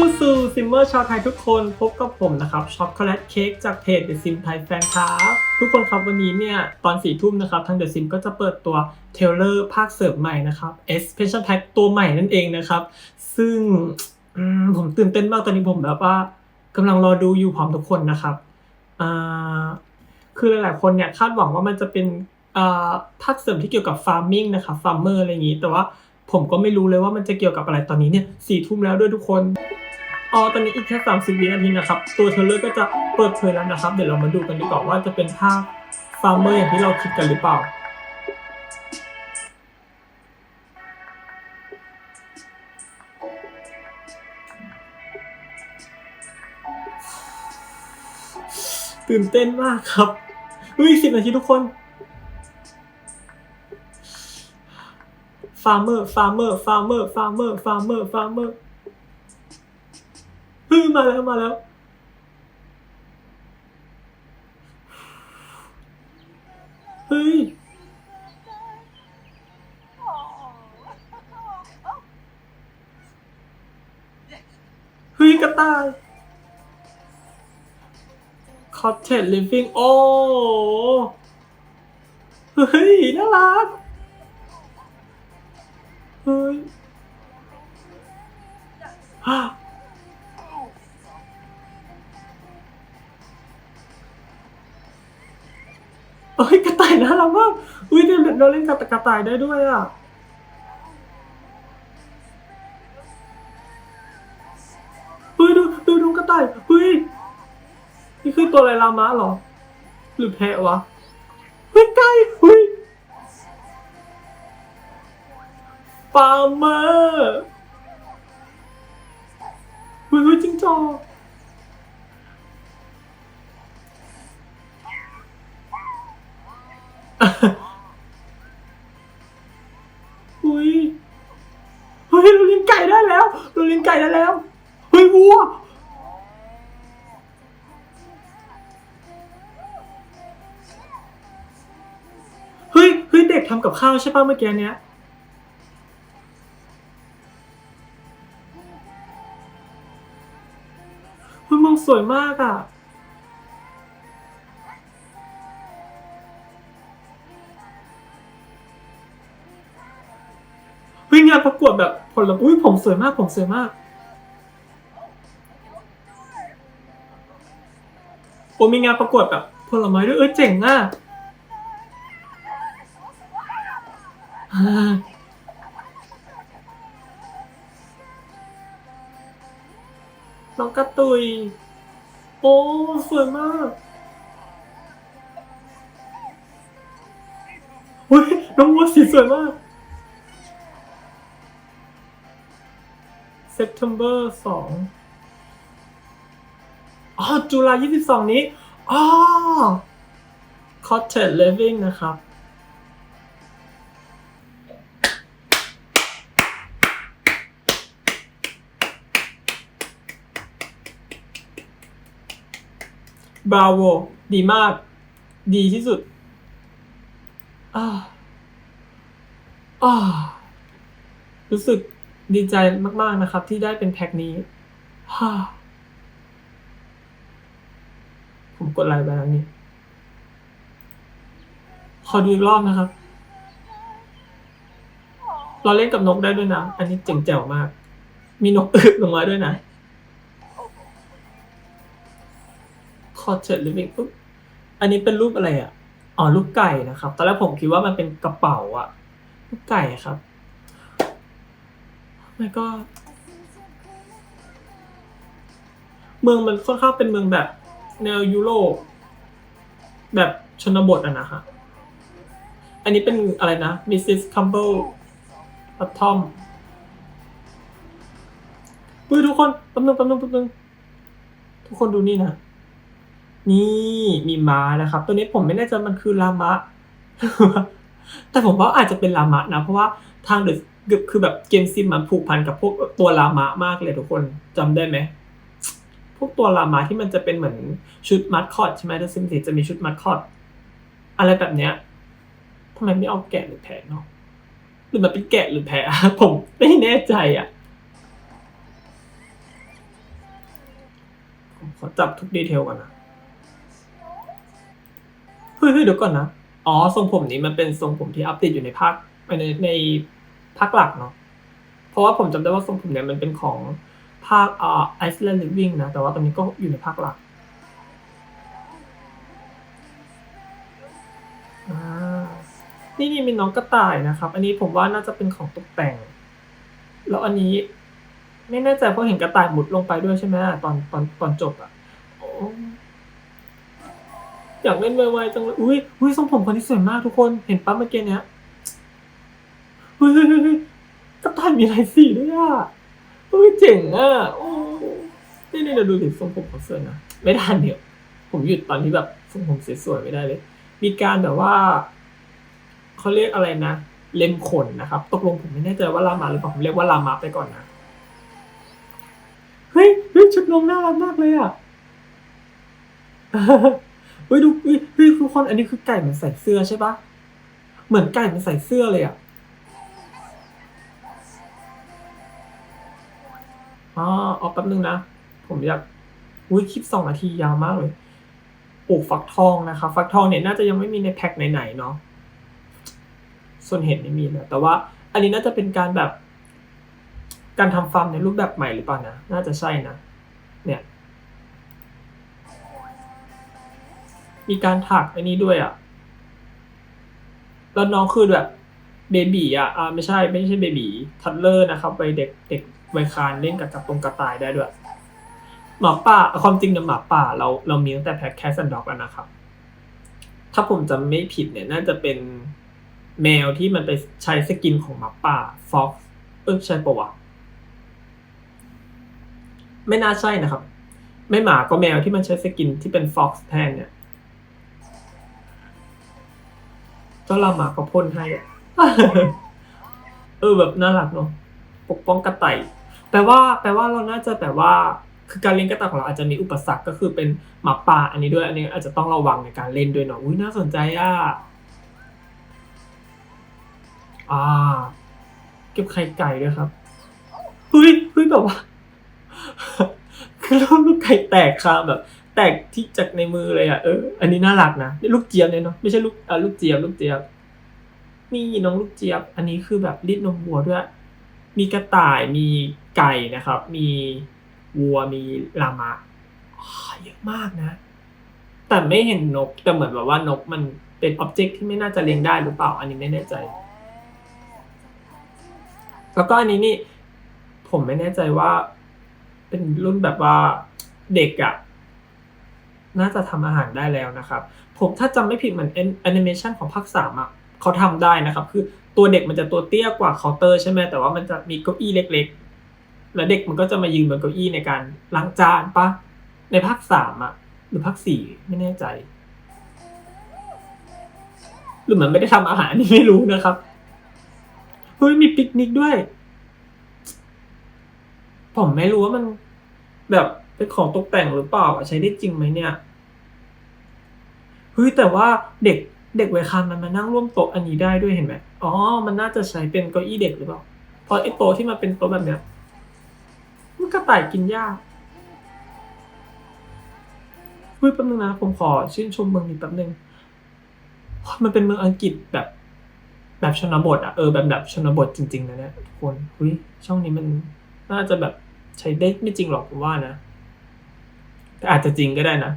สู้สู้ซิมเมอร์ชาวไทยทุกคนพบกับผมนะครับช็อกโกแลตเค้กจากเพจ The Sim Thai Fan ครับทุกคนครับวันนี้เนี่ย ตอนสี่ทุ่มนะครับ ทาง The Sim ก็จะเปิดตัวเทเลอร์ภาคเสริมใหม่นะครับ Expansion Pack ตัวใหม่นั่นเองนะครับ ซึ่งผมตื่นเต้นมากตอนนี้ผมแบบว่ากำลังรอดูอยู่พร้อมทุกคนนะครับคือหลายๆคนเนี่ยคาดหวังว่ามันจะเป็นภาคเสริมที่เกี่ยวกับ farming นะครับ farmer อะไรอย่างนี้แต่ว่าผมก็ไม่รู้เลยว่ามันจะเกี่ยวกับอะไรตอนนี้เนี่ยสี่ทุ่มแล้วด้วยทุกคน อ๋อตอนนี้อีกแค่ 30 วินาทีนะครับ ตัวเทเลอร์ก็จะเปิดเผยแล้วนะครับ เดี๋ยวเรามาดูกันดีกว่าว่าจะเป็นภาพฟาร์มเมอร์อย่างที่เราคิดกันหรือเปล่าตื่นเต้นมากครับเฮ้ยสิบนาทีทุกคน ฟาร์มเมอร์ ฟาร์มเมอร์ ฟาร์มเมอร์ ฟาร์มเมอร์ ฟาร์มเมอร์ มาแล้วมาแล้วเฮ้ยเฮ้ยกระต่าย Cottage Living โอ้เฮ้ยน่ารัก เอ้ยกระต่ายน่ารักมากอุ้ยเนี่ยเราเล่นกับกระต่ายได้ด้วยอะเฮ้ยดูดูดูกระต่ายเฮ้ยนี่คือตัวอะไรลามะหรอ หรือแพะวะเฮ้ยไก่เฮ้ยฟาร์มเมอร์เฮ้ยเฮ้ยจิงจอก เฮ้ยเด็กทำกับข้าวใช่ป่ะเมื่อกี้เนี้ยเฮ้ยมองสวยมากอะเฮ้ยงานประกวดแบบผลอุ้ยผมสวยมากผมสวยมาก โอ้มีงานประกวดแบบผลไม้ด้วยเออเจ๋งอะ น้องกระตุย โอ้สวยมากเฮ้ยน้องวัวสีสวยมาก September สองอ๋อ จุฬายี่สิบสองนี้อ๋อ Cottage Living นะครับ บราโว ดีมาก ดีที่สุดอ่าอ่ารู้สึกดีใจมาก ๆ นะครับ ที่ได้เป็นแพ็คนี้ฮ่าผมกดไลค์ไปแล้วนี่ ขอดูอีกรอบนะครับ เราเล่นกับนกได้ด้วยนะ อันนี้เจ๋งแจ๋วมาก มีนกอึลงมาด้วยนะ Cottage Living ปุ๊บอันนี้เป็นรูปอะไรอะอ๋อรูปไก่นะครับ ตอนแรกผมคิดว่ามันเป็นกระเป๋าอะรูปไก่ครับไม่ก็เมืองมันค่อนข้างเป็นเมืองแบบ แนวยุโรปแบบชนบทอะนะฮะอันนี้เป็นอะไรนะ Mrs. Campbell ปัทอมอุ้ยทุกคนแป๊บนึงแป๊บนึงแป๊บนึงทุกคนดูนี่นะ นี่มีม้านะครับ ตัวนี้ผมไม่แน่ใจมันคือลามะ แต่ผมว่าอาจจะเป็นลามะนะ เพราะว่าทางเดอะคือแบบเกมซิมมันผูกพันกับพวกตัวลามะมากเลยทุกคนจำได้ไหมพวกตัวลามะที่มันจะเป็นเหมือนชุดมัดคอตใช่ไหมถ้าซิมสิจะมีชุดมัดคอตอะไรแบบเนี้ยทำไมไม่เอาแกะหรือแพะเนาะหรือมันเป็นแกะหรือแพะผมไม่แน่ใจอะขอจับทุกดีเทลก่อนนะ เฮ้ยเฮ้ยดี๋ยวก่อนนะ อ๋อ ทรงผมนี้มันเป็นทรงผมที่อัปเดตอยู่ในภาคในในภาคหลักเนาะ เพราะว่าผมจำได้ว่าทรงผมเนี่ยมันเป็นของภาคอ่า Iceland Living นะ แต่ว่าตอนนี้ก็อยู่ในภาคหลักอ่านี่นี่มีน้องกระต่ายนะครับ อันนี้ผมว่าน่าจะเป็นของตกแต่ง แล้วอันนี้ไม่แน่ใจเพราะเห็นกระต่ายหมุดลงไปด้วยใช่ไหมตอนตอนตอนจบอะโอยากเล่นไวๆจังเลยอุ้ยอุ้ยทรงผมคนนี้สวยมากทุกคนเห็นปั๊บเมื่อกี้เนี้ยเฮ้ยกระต่ายมีลายสีด้วยอะเฮ้ยเจ๋งอะโอ้นี่นี่เราดูสิทรงผมเขาสวยนะไม่ทันเดี๋ยวผมหยุดตอนที่แบบทรงผมสวยๆไม่ได้เลย มีการแบบว่าเขาเรียกอะไรนะเล็มขนนะครับ ตกลงผมไม่แน่ใจว่าลามาหรือเปล่าผมเรียกว่าลามาไปก่อนนะเฮ้ยเฮ้ยชุดนมน่ารักมากเลยอะ เฮ้ยดูเฮ้ยทุกคนอันนี้คือไก่มันใส่เสื้อใช่ปะเหมือนไก่มันใส่เสื้อเลยอะอ๋อเอาแป๊บนึงนะ ผมอยากอุ้ยคลิปสองนาทียาวมากเลยปลูกฟักทองนะครับฟักทองเนี่ยน่าจะยังไม่มีในแพ็คไหนๆเนาะส่วนเห็ดไม่มีนะแต่ว่าอันนี้น่าจะเป็นการแบบ การทำฟาร์มในรูปแบบใหม่หรือเปล่านะ น่าจะใช่นะ มีการถักอันนี้ด้วยอะ่ะ แล้วน้องคือแบบเบบีอะอ่าไม่ใช่ไม่ใช่เบบีทัดเลอร์นะครับไปเด็กเด็กวัยคานเล่นกับกระตรงกระต่ายได้ด้วย หมาป่าความจริงเนี่ยหมาป่า เราเรามีตั้งแต่แพ็คแคสซันด็อกแล้วนะครับ ถ้าผมจำไม่ผิดเนี่ยน่าจะเป็นแมวที่มันไปใช้สกินของหมาป่าฟ็อกเออใช่ปะวะไม่น่าใช่นะครับ ไม่หมาก็แมวที่มันใช้สกินที่เป็นฟ็อกซ์แทนเนี่ย จ้าลาหมาก็พ่นให้อะเออแบบน่ารักเนาะปกป้องกระต่ายแปลว่า แปลว่าเราน่าจะแบบว่า คือการเลี้ยงกระต่ายของเราอาจจะมีอุปสรรคก็คือเป็นหมาป่าอันนี้ด้วย อันนี้อาจจะต้องระวังในการเล่นด้วยเนาะอุ้ยน่าสนใจอะอ่า เก็บไข่ไก่ด้วยครับเฮ้ยเฮ้ยแบบว่าคือลูกลูกไก่แตกคาแบบ ตกที่จากในมือเลยอะเอออันนี้น่ารักนะลูกเจี๊ยบเนี่ยเนาะไม่ใช่ลูกอ่าลูกเจี๊ยบลูกเจี๊ยบนี่น้องลูกเจี๊ยบ อันนี้คือแบบรีดนมวัวด้วย มีกระต่ายมีไก่นะครับ มีวัวมีลามาอ๋อเยอะมากนะ แต่ไม่เห็นนกแต่เหมือนแบบว่านกมันเป็นอ็อบเจกต์ที่ไม่น่าจะเลี้ยงได้หรือเปล่า อันนี้ไม่แน่ใจ แล้วก็อันนี้นี่ ผมไม่แน่ใจว่า เป็นรุ่นแบบว่าเด็กอะ่ะ น่าจะทำอาหารได้แล้วนะครับ ผมถ้าจำไม่ผิดเหมือนแอนิเมชันของภาคสามอะเขาทำได้นะครับ คือตัวเด็กมันจะตัวเตี้ยกว่าเคาน์เตอร์ใช่ไหมแต่ว่ามันจะมีเก้าอี้เล็ก ๆ แล้วเด็กมันก็จะมายืนบนเก้าอี้ในการล้างจานปะในภาคสามอะหรือภาคสี่ไม่แน่ใจ หรือมันไม่ได้ทำอาหารนี่ไม่รู้นะครับเฮ้ยมีปิกนิกด้วย ผมไม่รู้ว่ามันแบบ เป็นของตกแต่งหรือเปล่าใช้ได้จริงไหมเนี่ยเฮ้ยแต่ว่าเด็กเด็กวัยครรภ์มันมานั่งร่วมโต๊ะอันนี้ได้ด้วยเห็นไหมอ๋อ มันน่าจะใช้เป็นเก้าอี้เด็กหรือเปล่าเพราะไอ้โต๊ะที่มันเป็นโต๊ะแบบเนี้ยมันกระต่ายกินหญ้าเฮ้ยแป๊บนึงนะผมขอชื่นชมเมืองนี้แป๊บนึงมันเป็นเมืองอังกฤษแบบแบบชนบทอะเออแบบแบบชนบทจริงๆนะเนี่ยทุกคนเฮ้ยช่องนี้มันน่าจะแบบใช้ได้ไม่จริงหรอกผมว่านะ แต่อาจจะจริงก็ได้นะ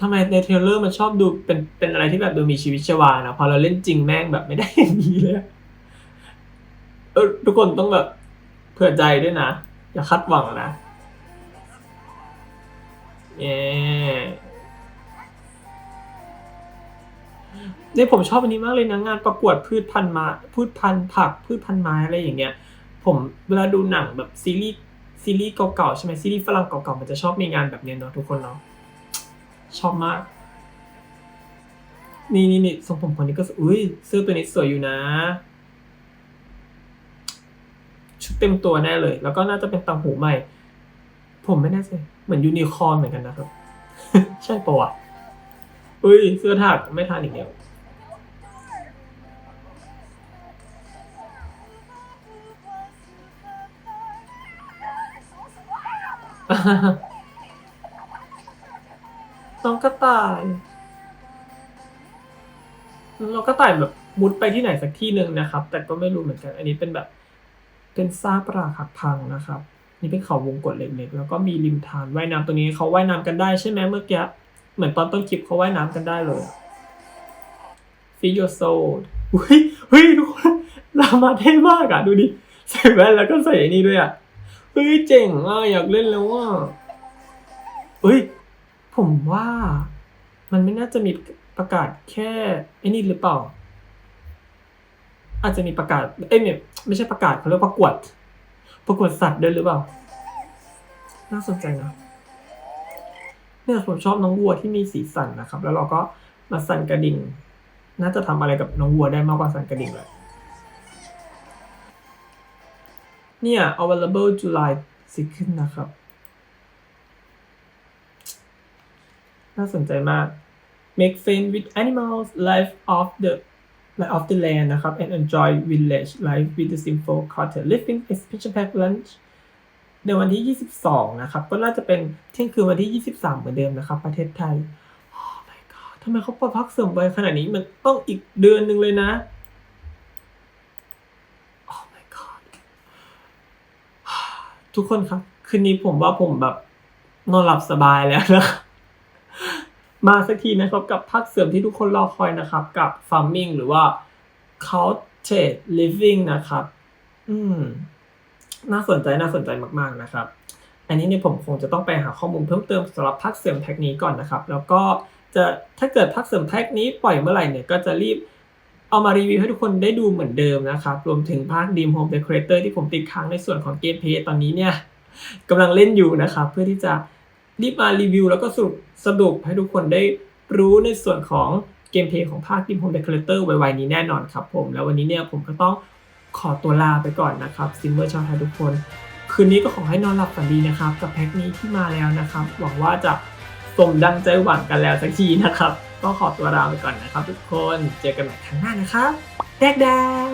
ทำไมในเทรลเลอร์มันชอบดูเป็นเป็นอะไรที่แบบดูมีชีวิตชีวานะพอเราเล่นจริงแม่งแบบไม่ได้อย่างนี้เลยเออทุกคนต้องแบบเผื่อใจด้วยนะ อย่าคาดหวังนะเย้เนี่ยผมชอบอันนี้มากเลยนะงานประกวดพืชพันธุ์มาพืชพันธุ์ผักพืชพันธุ์ไม้อะไรอย่างเงี้ย ผมเวลาดูหนังแบบซีรีส์ ซีรีส์เก่าๆใช่ไหมซีรีส์ฝรั่งเก่าๆมันจะชอบมีงานแบบเนี้ยเนาะทุกคนเนาะชอบมาก นี่นี่นี่ทรงผมคนนี้ก็อุ้ยเสื้อตัวนี้สวยอยู่นะ ชุดเต็มตัวแน่เลย แล้วก็น่าจะเป็นตังหูใหม่ ผมไม่แน่ใจเหมือนยูนิคอร์นเหมือนกันนะครับ ใช่ปะวะอุ้ยเสื้อถักไม่ทานอีกแล้ว น้องกระต่ายน้องกระต่ายแบบมุดไปที่ไหนสักที่หนึ่งนะครับ แต่ก็ไม่รู้เหมือนกัน อันนี้เป็นแบบเป็นซากปรักหักพังนะครับ นี่เป็นเขาวงกตเล็กๆแล้วก็มีริมทานว่ายน้ำตรงนี้เขาว่ายน้ำกันได้ใช่ไหมเมื่อกี้เหมือนตอนต้นคลิปเขาว่ายน้ำกันได้เลย Feel your soul เฮ้ยเฮ้ยทุกคนลามาเท่มากอะ ดูดิใส่แว่นแล้วก็ใส่ไอ้นี่ด้วยอะ ฮ้ยเจ๋งอะอยากเล่นแล้วอะเฮ้ย ผมว่า มันไม่น่าจะมีประกาศแค่ไอ้นี่หรือเปล่า อาจจะมีประกาศเอ้ยเนี่ยไม่ใช่ประกาศเขาเรียกประกวด ประกวดสัตว์ด้วยหรือเปล่า น่าสนใจนะเนี่ยผมชอบน้องวัวที่มีสีสันนะครับ แล้วเราก็มาสั่นกระดิ่ง น่าจะทำอะไรกับน้องวัวได้มากกว่าสั่นกระดิ่งเลย เนี่ย available July 2นะครับ น่าสนใจมาก make friends with animals life of the life of the land นะครับ and enjoy village life with the simple cottage living expansion pack lunch ในวันที่ 22 นะครับ ก็น่าจะเป็นเที่ยงคืนวันที่ 23 เหมือนเดิมนะครับ ประเทศไทย Oh my god ทำไมเขาปรับพักเสริมไวขนาดนี้มันต้องอีกเดือนหนึ่งเลยนะ Oh my god ทุกคนครับ คืนนี้ผมว่าผมแบบนอนหลับสบายแล้วนะครับมาสักทีนะครับกับภาคเสริมที่ทุกคนรอคอยนะครับ กับ farming หรือว่า cottage living นะครับ อืม น่าสนใจน่าสนใจมาก ๆนะครับ อันนี้เนี่ยผมคงจะต้องไปหาข้อมูลเพิ่มเติมสำหรับภาคเสริมแพ็กนี้ก่อนนะครับ แล้วก็จะถ้าเกิดภาคเสริมแพ็กนี้ปล่อยเมื่อไหร่เนี่ยก็จะรีบ เอามารีวิวให้ทุกคนได้ดูเหมือนเดิมนะครับ รวมถึงภาค Dream Home Decorator ที่ผมติดค้างในส่วนของเกมเพย์ตอนนี้เนี่ยกำลังเล่นอยู่นะครับ เพื่อที่จะรีบมารีวิวแล้วก็สรุปสรุปให้ทุกคนได้รู้ในส่วนของเกมเพย์ของภาค Dream Home Decorator ไวๆนี้แน่นอนครับผมแล้ววันนี้เนี่ยผมก็ต้องขอตัวลาไปก่อนนะครับซิมเมอร์ชาวไทยทุกคน คืนนี้ก็ขอให้นอนหลับฝันดีนะครับ กับแพ็คนี้ที่มาแล้วนะครับ หวังว่าจะสมดังใจหวังกันแล้วสักทีนะครับ ก็ขอตัวลาไปก่อนนะครับทุกคน เจอกันใหม่ครั้งหน้านะครับแดกแดก